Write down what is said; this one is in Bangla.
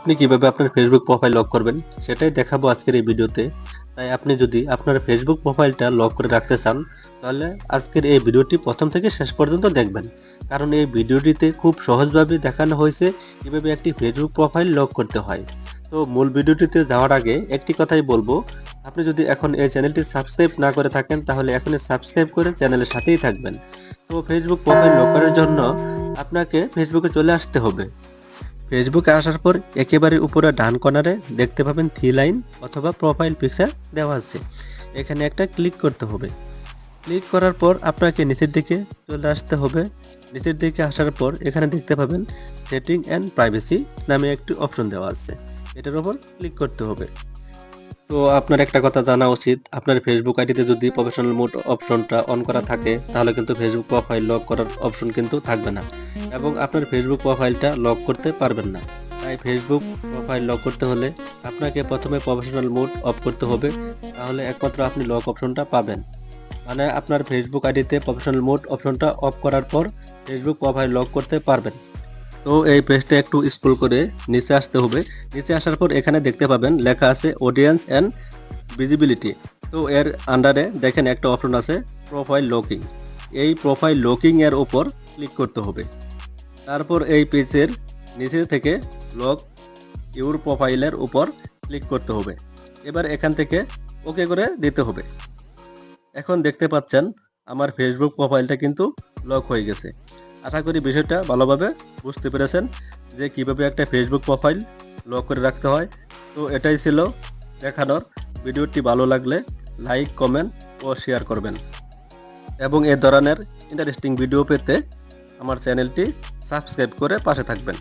আপনি কীভাবে আপনার ফেসবুক প্রোফাইল লক করবেন, সেটাই দেখাবো আজকের এই ভিডিওতে। তাই আপনি যদি আপনার ফেসবুক প্রোফাইলটা লক করে রাখতে চান, তাহলে আজকের এই ভিডিওটি প্রথম থেকে শেষ পর্যন্ত দেখবেন। কারণ এই ভিডিওটিতে খুব সহজভাবে দেখানো হয়েছে কীভাবে একটি ফেসবুক প্রোফাইল লক করতে হয়। তো মূল ভিডিওটিতে যাওয়ার আগে একটি কথাই বলব, আপনি যদি এখন এই চ্যানেলটি সাবস্ক্রাইব না করে থাকেন, তাহলে এখনই সাবস্ক্রাইব করে চ্যানেলের সাথেই থাকবেন। তো ফেসবুক প্রোফাইল লক করার জন্য আপনাকে ফেসবুকে চলে আসতে হবে। ফেসবুকে আসার পর একেবারে উপরে ডান কর্নারে দেখতে পাবেন থ্রি লাইন অথবা প্রোফাইল পিকচার দেওয়া আছে। এখানে একটা ক্লিক করতে হবে। ক্লিক করার পর আপনাকে নিচের দিকে চলে আসতে হবে। নিচের দিকে আসার পর এখানে দেখতে পাবেন সেটিং অ্যান্ড প্রাইভেসি নামে একটি অপশন দেওয়া আছে। এটার উপর ক্লিক করতে হবে। তো আপনার একটা কথা জানা উচিত। আপনার ফেসবুক আইডিতে যদি প্রফেশনাল মোড অপশনটা অন করা থাকে, তাহলে কিন্তু ফেসবুক প্রোফাইল লক করার অপশন কিন্তু থাকবে না এবং আপনার ফেসবুক প্রোফাইলটা লক করতে পারবেন না। তাই ফেসবুক প্রোফাইল লক করতে হলে আপনাকে প্রথমে প্রফেশনাল মোড অফ করতে হবে, তাহলে একমাত্র আপনি লক অপশনটা পাবেন। মানে আপনার ফেসবুক আইডিতে প্রফেশনাল মোড অপশনটা অফ করার পর ফেসবুক প্রোফাইল লক করতে পারবেন। তো এই পেজটা একটু স্ক্রল করে নিচে আসতে হবে। নিচে আসার পর এখানে দেখতে পাবেন, লেখা আছে অডিয়েন্স অ্যান্ড ভিজিবিলিটি তো এর আন্ডারে দেখেন একটা অপশন আছে প্রোফাইল লকিং এই প্রোফাইল লকিং এর উপর ক্লিক করতে হবে। তারপর এই পেজের নিচে থেকে লক ইউর প্রোফাইলের উপর ক্লিক করতে হবে। এবার এখান থেকে ওকে করে দিতে হবে। এখন দেখতে পাচ্ছেন, আমার ফেসবুক প্রোফাইলটা কিন্তু লক হয়ে গেছে। আশা করি বিষয়টা ভালোভাবে বুঝতে পেরেছেন যে কীভাবে একটা ফেসবুক প্রোফাইল লক করে রাখতে হয়। তো এটাই ছিল দেখানোর। ভিডিওটি ভালো লাগলে লাইক কমেন্ট ও শেয়ার করবেন। এবং এ ধরনের ইন্টারেস্টিং ভিডিও পেতে আমার চ্যানেলটি সাবস্ক্রাইব করে পাশে থাকবেন।